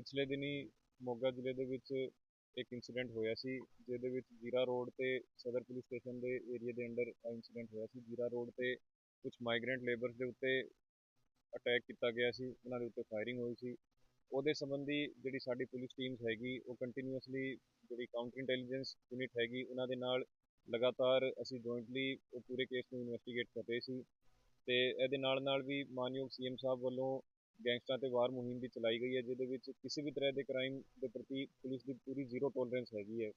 ਪਿਛਲੇ ਦਿਨੀ ਮੋਗਾ ਜ਼ਿਲ੍ਹੇ ਦੇ ਵਿੱਚ ਇੱਕ ਇਨਸੀਡੈਂਟ ਹੋਇਆ ਸੀ, ਜਿਹਦੇ ਵਿੱਚ ਜੀਰਾ ਰੋਡ ਤੇ ਸਦਰ ਪੁਲਿਸ ਸਟੇਸ਼ਨ ਦੇ ਏਰੀਆ ਦੇ ਅੰਡਰ ਇਨਸੀਡੈਂਟ ਹੋਇਆ ਸੀ। ਜੀਰਾ ਰੋਡ ਤੇ ਕੁਝ ਮਾਈਗ੍ਰੈਂਟ ਲੇਬਰਸ ਦੇ ਉੱਤੇ ਅਟੈਕ ਕੀਤਾ ਗਿਆ ਸੀ, ਉਹਨਾਂ ਦੇ ਉੱਤੇ ਫਾਇਰਿੰਗ ਹੋਈ ਸੀ। ਉਹਦੇ ਸੰਬੰਧੀ ਜਿਹੜੀ ਸਾਡੀ ਪੁਲਿਸ ਟੀਮਸ ਹੈਗੀ, ਉਹ ਕੰਟੀਨਿਊਸਲੀ ਜਿਹੜੀ ਕਾਊਂਟਰ ਇੰਟੈਲੀਜੈਂਸ ਯੂਨਿਟ ਹੈਗੀ, ਉਹਨਾਂ ਦੇ ਨਾਲ ਲਗਾਤਾਰ ਅਸੀਂ ਜੁਆਇੰਟਲੀ ਉਹ ਪੂਰੇ ਕੇਸ ਨੂੰ ਇਨਵੈਸਟੀਗੇਟ ਕਰ ਰਹੇ ਸੀ। ਤੇ ਇਹਦੇ ਨਾਲ ਨਾਲ ਵੀ ਮਾਨਯੋਗ ਸੀਐਮ ਸਾਹਿਬ ਵੱਲੋਂ ਗੈਂਗਸਟਰਾਂ ਤੇ ਵਾਰ ਮੁਹਿੰਮ ਵੀ ਚਲਾਈ ਗਈ ਹੈ, ਜਿਹਦੇ ਵਿੱਚ ਕਿਸੇ ਵੀ ਤਰ੍ਹਾਂ ਦੇ ਕ੍ਰਾਈਮ ਦੇ ਪ੍ਰਤੀ ਪੁਲਿਸ ਦੀ ਪੂਰੀ ਜ਼ੀਰੋ ਟੋਲਰੈਂਸ ਹੈਗੀ ਹੈ।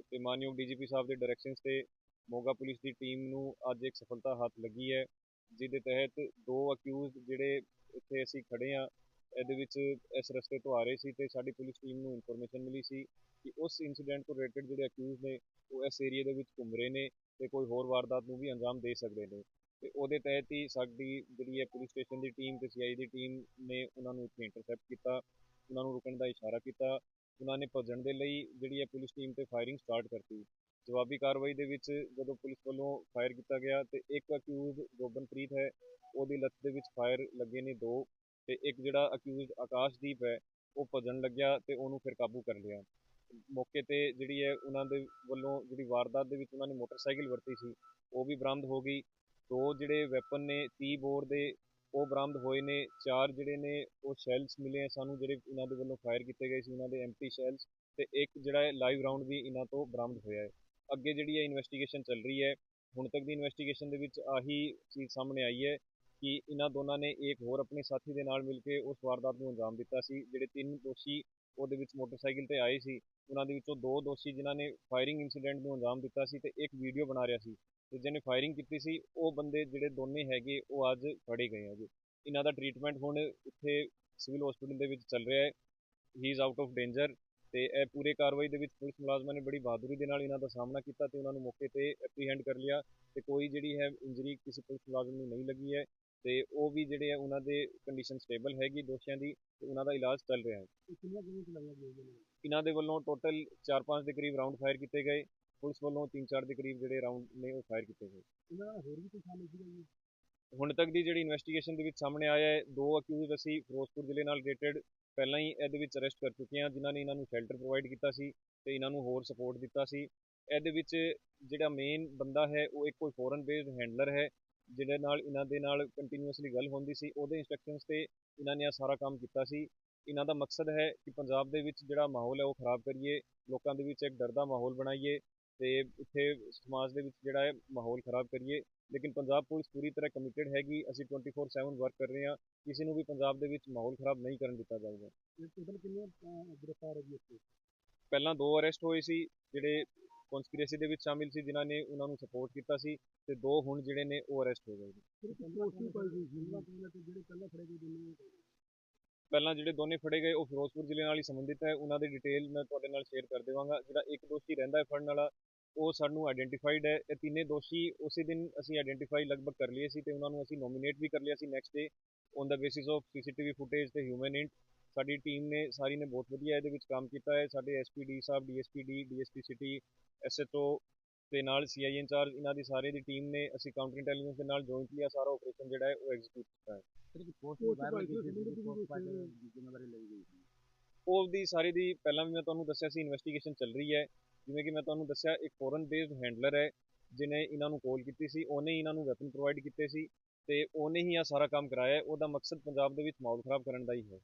ਅਤੇ ਮਾਨਯੋਗ ਡੀ ਜੀ ਪੀ ਸਾਹਿਬ ਦੇ ਡਾਇਰੈਕਸ਼ਨਸ ਤੇ ਮੋਗਾ ਪੁਲਿਸ ਦੀ ਟੀਮ ਨੂੰ ਅੱਜ ਇੱਕ ਸਫਲਤਾ ਹੱਥ ਲੱਗੀ ਹੈ, ਜਿਹਦੇ ਤਹਿਤ ਦੋ ਅਕਿਊਜ਼ਡ ਜਿਹੜੇ ਇੱਥੇ ਅਸੀਂ ਖੜ੍ਹੇ ਹਾਂ, ਇਹਦੇ ਵਿੱਚ ਇਸ ਰਸਤੇ ਤੋਂ ਆ ਰਹੇ ਸੀ ਤੇ ਸਾਡੀ ਪੁਲਿਸ ਟੀਮ ਨੂੰ ਇਨਫੋਰਮੇਸ਼ਨ ਮਿਲੀ ਸੀ ਕਿ ਉਸ ਇਨਸੀਡੈਂਟ ਤੋਂ ਰਿਲੇਟਡ ਜਿਹੜੇ ਅਕਿਊਜ਼ ਨੇ, ਉਹ ਇਸ ਏਰੀਆ ਦੇ ਵਿੱਚ ਘੁੰਮ ਰਹੇ ਨੇ ਤੇ ਕੋਈ ਹੋਰ ਵਾਰਦਾਤ ਨੂੰ ਵੀ ਅੰਜਾਮ ਦੇ ਸਕਦੇ ਨੇ। ਤੇ ਉਹਦੇ ਤਹਿਤ ਹੀ ਸਾਡੀ ਜਿਹੜੀ ਹੈ ਪੁਲਿਸ ਸਟੇਸ਼ਨ ਦੀ ਟੀਮ ਤੇ ਸੀਆਈ ਦੀ ਟੀਮ ਨੇ ਉਹਨਾਂ ਨੂੰ ਇੱਥੇ ਇੰਟਰਸੈਪਟ ਕੀਤਾ, ਉਹਨਾਂ ਨੂੰ ਰੁਕਣ ਦਾ ਇਸ਼ਾਰਾ ਕੀਤਾ, ਉਹਨਾਂ ਨੇ ਭੱਜਣ ਦੇ ਲਈ ਜਿਹੜੀ ਹੈ ਪੁਲਿਸ ਟੀਮ ਤੇ ਫਾਇਰਿੰਗ ਸਟਾਰਟ ਕਰਤੀ। ਜਵਾਬੀ ਕਾਰਵਾਈ ਦੇ ਵਿੱਚ ਜਦੋਂ ਪੁਲਿਸ ਵੱਲੋਂ ਫਾਇਰ ਕੀਤਾ ਗਿਆ ਤੇ ਇੱਕ ਅਕਿਊਜ਼ ਗੋਬਨਪ੍ਰੀਤ ਹੈ, ਉਹਦੀ ਲੱਤ ਦੇ ਵਿੱਚ ਫਾਇਰ ਲੱਗੇ ਨੇ ਦੋ ਤੇ ਇੱਕ ਜਿਹੜਾ ਅਕਿਊਜ਼ ਆਕਾਸ਼ਦੀਪ ਹੈ, ਉਹ ਭੱਜਣ ਲੱਗਿਆ ਤੇ ਉਹਨੂੰ ਫਿਰ ਕਾਬੂ ਕਰ ਲਿਆ। ਮੌਕੇ ਤੇ ਜਿਹੜੀ ਹੈ ਉਹਨਾਂ ਦੇ ਵੱਲੋਂ ਜਿਹੜੀ ਵਾਰਦਾਤ ਦੇ ਵਿੱਚ ਉਹਨਾਂ ਨੇ ਮੋਟਰਸਾਈਕਲ ਵਰਤੀ ਸੀ, ਉਹ ਵੀ ਬਰਾਮਦ ਹੋ ਗਈ ਦੋ ਜਿਹੜੇ ਵੈਪਨ ਨੇ 30 ਬੋਰ ਦੇ ਉਹ ਬਰਾਮਦ ਹੋਏ ਨੇ, ਚਾਰ ਜਿਹੜੇ ਨੇ ਉਹ ਸ਼ੈਲਸ ਮਿਲੇ ਆ ਸਾਨੂੰ, ਜਿਹੜੇ ਇਹਨਾਂ ਦੇ ਵੱਲੋਂ ਫਾਇਰ ਕੀਤੇ ਗਏ ਸੀ, ਉਹਨਾਂ ਦੇ ਐਮਪੀ ਸ਼ੈਲਸ ਤੇ ਇੱਕ ਜਿਹੜਾ ਹੈ ਲਾਈਵ ਰਾਉਂਡ ਵੀ ਇਹਨਾਂ ਤੋਂ ਬਰਾਮਦ ਹੋਇਆ ਹੈ। ਅੱਗੇ ਜਿਹੜੀ ਹੈ ਇਨਵੈਸਟੀਗੇਸ਼ਨ ਚੱਲ ਰਹੀ ਹੈ, ਹੁਣ ਤੱਕ ਦੀ ਇਨਵੈਸਟੀਗੇਸ਼ਨ ਦੇ ਵਿੱਚ ਆਹੀ ਚੀਜ਼ ਸਾਹਮਣੇ ਆਈ ਹੈ ਕਿ ਇਹਨਾਂ ਦੋਨਾਂ ਨੇ ਇੱਕ ਹੋਰ ਆਪਣੇ ਸਾਥੀ ਦੇ ਨਾਲ ਮਿਲ ਕੇ ਉਸ ਵਾਰਦਾਤ ਨੂੰ ਅੰਜਾਮ ਦਿੱਤਾ ਸੀ। ਜਿਹੜੇ ਤਿੰਨ ਦੋਸ਼ੀ ਉਹਦੇ ਵਿੱਚ ਮੋਟਰਸਾਈਕਲ ਤੇ ਆਏ ਸੀ, ਉਹਨਾਂ ਦੇ ਵਿੱਚੋਂ ਦੋ ਦੋਸ਼ੀ ਜਿਨ੍ਹਾਂ ਨੇ ਫਾਇਰਿੰਗ ਇਨਸੀਡੈਂਟ ਨੂੰ ਅੰਜਾਮ ਦਿੱਤਾ ਸੀ ਤੇ ਇੱਕ ਵੀਡੀਓ ਬਣਾ ਰਿਹਾ ਸੀ। ਤੇ ਜਿਹਨੇ ਫਾਇਰਿੰਗ ਕੀਤੀ ਸੀ ਉਹ ਬੰਦੇ ਜਿਹੜੇ ਦੋਨੇ ਹੈਗੇ ਉਹ ਅੱਜ ਫੜੇ ਗਏ ਆ ਜੀ। ਇਹਨਾਂ ਦਾ ਟ੍ਰੀਟਮੈਂਟ ਹੁਣ ਇੱਥੇ ਸਿਵਲ ਹਸਪੀਟਲ ਦੇ ਵਿੱਚ ਚੱਲ ਰਿਹਾ ਹੈ। He is out of danger ਤੇ ਇਹ ਪੂਰੇ ਕਾਰਵਾਈ ਦੇ ਵਿੱਚ ਪੁਲਿਸ ਮੁਲਾਜ਼ਮਾਂ ਨੇ ਬੜੀ ਬਹਾਦਰੀ ਦੇ ਨਾਲ ਇਹਨਾਂ ਦਾ ਸਾਹਮਣਾ ਕੀਤਾ ਤੇ ਉਹਨਾਂ ਨੂੰ ਮੌਕੇ ਤੇ ਐਪਰੀਹੈਂਡ ਕਰ ਲਿਆ ਤੇ ਕੋਈ ਜਿਹੜੀ ਹੈ ਇੰਜਰੀ ਕਿਸੇ ਪੁਲਿਸ ਮੁਲਾਜ਼ਮ ਨੂੰ ਨਹੀਂ ਲੱਗੀ ਹੈ ਤੇ ਉਹ ਵੀ ਜਿਹੜੇ ਆ ਉਹਨਾਂ ਦੇ ਕੰਡੀਸ਼ਨ ਸਟੇਬਲ ਹੈਗੀ ਦੋਸ਼ੀਆਂ ਦੀ ਤੇ ਉਹਨਾਂ ਦਾ ਇਲਾਜ ਚੱਲ ਰਿਹਾ ਹੈ। ਇਹਨਾਂ ਦੇ ਵੱਲੋਂ ਟੋਟਲ 4-5 ਦੇ ਕਰੀਬ ਰਾਉਂਡ ਫਾਇਰ ਕੀਤੇ ਗਏ। ਪੁਲਿਸ ਵੱਲੋਂ 3-4 ਦੇ ਕਰੀਬ ਜਿਹੜੇ ਰਾਉਂਡ ਨੇ ਉਹ ਫਾਇਰ ਕੀਤੇ ਗਏ। ਇਹਨਾਂ ਨਾਲ ਹੋਰ ਵੀ ਕੋਈ ਸ਼ਾਮਿਲ ਸੀਗਾ ਜੀ? ਹੁਣ ਤੱਕ ਦੀ ਜਿਹੜੀ ਇਨਵੈਸਟੀਗੇਸ਼ਨ ਦੇ ਵਿੱਚ ਸਾਹਮਣੇ ਆਇਆ ਹੈ ਦੋ ਅਕਿਊਜ਼ ਅਸੀਂ ਫਿਰੋਜ਼ਪੁਰ ਜ਼ਿਲ੍ਹੇ ਨਾਲ ਰਿਲੇਟਡ ਪਹਿਲਾਂ ਹੀ ਇਹਦੇ ਵਿੱਚ ਅਰੈਸਟ ਕਰ ਚੁੱਕੇ ਹਾਂ ਜਿਨ੍ਹਾਂ ਨੇ ਇਹਨਾਂ ਨੂੰ ਸ਼ੈਲਟਰ ਪ੍ਰੋਵਾਈਡ ਕੀਤਾ ਸੀ ਤੇ ਇਹਨਾਂ ਨੂੰ ਹੋਰ ਸਪੋਰਟ ਦਿੱਤਾ ਸੀ। ਇਹਦੇ ਵਿੱਚ ਜਿਹੜਾ ਮੇਨ ਬੰਦਾ ਹੈ ਉਹ ਇੱਕ ਕੋਈ ਫੋਰਨ ਬੇਸਡ ਹੈਂਡਲਰ ਹੈ ਜਿਹਦੇ ਨਾਲ ਇਹਨਾਂ ਦੇ ਨਾਲ ਕੰਟੀਨਿਊਸਲੀ ਗੱਲ ਹੁੰਦੀ ਸੀ। ਉਹਦੇ ਇਨਸਟਰਕਸ਼ਨਸ ਤੇ ਇਹਨਾਂ ਨੇ ਇਹ ਸਾਰਾ ਕੰਮ ਕੀਤਾ ਸੀ। ਇਹਨਾਂ ਦਾ ਮਕਸਦ ਹੈ ਕਿ ਪੰਜਾਬ ਦੇ ਵਿੱਚ ਜਿਹੜਾ ਮਾਹੌਲ ਹੈ ਉਹ ਖਰਾਬ ਕਰੀਏ ਲੋਕਾਂ ਦੇ ਵਿੱਚ ਇੱਕ ਡਰ ਦਾ ਮਾਹੌਲ ਬਣਾਈਏ ਤੇ ਇੱਥੇ ਸਮਾਜ ਦੇ ਵਿੱਚ ਜਿਹੜਾ ਹੈ ਮਾਹੌਲ ਖਰਾਬ ਕਰੀਏ। ਲੇਕਿਨ ਪੰਜਾਬ ਪੁਲਿਸ ਪੂਰੀ ਤਰ੍ਹਾਂ ਕਮਿਟਡ ਹੈਗੀ। ਅਸੀਂ 24/7 ਵਰਕ ਕਰ ਰਹੇ ਹਾਂ। ਕਿਸੇ ਨੂੰ ਵੀ ਪੰਜਾਬ ਦੇ ਵਿੱਚ ਮਾਹੌਲ ਖਰਾਬ ਨਹੀਂ ਕਰਨ ਦਿੱਤਾ ਜਾਊਗਾ। ਟੋਟਲ ਗ੍ਰਿਫਤਾਰ ਹੈ ਪਹਿਲਾਂ ਦੋ ਅਰੈਸਟ ਹੋਏ ਸੀ ਜਿਹੜੇ ਕਨਸਪੀਰੇਸੀ ਦੇ ਵਿੱਚ ਸ਼ਾਮਿਲ ਸੀ ਜਿਨ੍ਹਾਂ ਨੇ ਉਹਨਾਂ ਨੂੰ ਸਪੋਰਟ ਕੀਤਾ ਸੀ ਤੇ ਦੋ ਹੁਣ ਜਿਹੜੇ ਨੇ ਉਹ ਅਰੈਸਟ ਹੋ ਗਏ। ਪਹਿਲਾਂ ਜਿਹੜੇ ਦੋਨੇ ਫੜੇ ਗਏ ਉਹ ਫਿਰੋਜ਼ਪੁਰ ਜ਼ਿਲ੍ਹੇ ਨਾਲ ਹੀ ਸੰਬੰਧਿਤ ਹੈ। ਉਹਨਾਂ ਦੀ ਡਿਟੇਲ ਮੈਂ ਤੁਹਾਡੇ ਨਾਲ ਸ਼ੇਅਰ ਕਰ ਦੇਵਾਂਗਾ। ਜਿਹੜਾ ਇੱਕ ਦੋਸ਼ੀ ਰਹਿੰਦਾ ਹੈ ਫੜਨ ਵਾਲਾ ਉਹ ਸਾਨੂੰ ਆਇਡੈਂਟੀਫਾਈਡ ਹੈ। ਇਹ ਤਿੰਨੇ ਦੋਸ਼ੀ ਉਸੇ ਦਿਨ ਅਸੀਂ ਆਇਡੈਂਟੀਫਾਈ ਲਗਭਗ ਕਰ ਲਏ ਸੀ ਤੇ ਉਹਨਾਂ ਨੂੰ ਅਸੀਂ ਨੋਮੀਨੇਟ ਵੀ ਕਰ ਲਿਆ ਸੀ next day on the basis of CCTV footage ਤੇ ਹਿਊਮਨ ਇੰਟ ਸਾਡੀ ਟੀਮ ਨੇ ਸਾਰੀ ਨੇ ਬਹੁਤ ਵਧੀਆ ਇਹਦੇ ਵਿੱਚ ਕੰਮ ਕੀਤਾ ਹੈ। ਸਾਡੇ ਐਸਪੀਡੀ ਸਾਹਿਬ ਡੀਐਸਪੀਡੀ ਡੀਐਸਪੀ ਸਿਟੀ ਐਸਐਚਓ ਤੇ ਨਾਲ ਸੀਆਈ ਇੰਚਾਰਜ ਇਹਨਾਂ ਦੀ ਸਾਰੇ ਦੀ ਟੀਮ ਨੇ ਅਸੀਂ ਕਾਊਂਟਰ ਇੰਟੈਲੀਜੈਂਸ ਦੇ ਨਾਲ ਜੁਆਇੰਟਲੀ ਆ ਸਾਰਾ ਆਪਰੇਸ਼ਨ ਜਿਹੜਾ ਹੈ ਉਹ ਐਗਜ਼ੀਕਿਊਟ ਕੀਤਾ ਹੈ। ਉਹ ਦੀ ਸਾਰੀ ਦੀ ਪਹਿਲਾਂ ਵੀ ਮੈਂ ਤੁਹਾਨੂੰ ਦੱਸਿਆ ਸੀ ਇਨਵੈਸਟੀਗੇਸ਼ਨ ਚੱਲ ਰਹੀ ਹੈ। ਜਿਵੇਂ ਕਿ ਮੈਂ ਤੁਹਾਨੂੰ ਦੱਸਿਆ, ਇੱਕ ਫੋਰਨ ਬੇਸਡ ਹੈਂਡਲਰ ਹੈ ਜਿਨੇ ਇਹਨਾਂ ਨੂੰ ਕਾਲ ਕੀਤੀ ਸੀ, ਉਹਨੇ ਇਹਨਾਂ ਨੂੰ ਵੈਪਨ ਪ੍ਰੋਵਾਈਡ ਕੀਤੇ ਸੀ ਤੇ ਉਹਨੇ ਹੀ ਆ ਸਾਰਾ ਕੰਮ ਕਰਾਇਆ ਉਹਦਾ ਮਕਸਦ ਪੰਜਾਬ ਦੇ ਵਿੱਚ ਮਾਹੌਲ ਖਰਾਬ ਕਰਨ ਦਾ ਹੀ ਹੈ।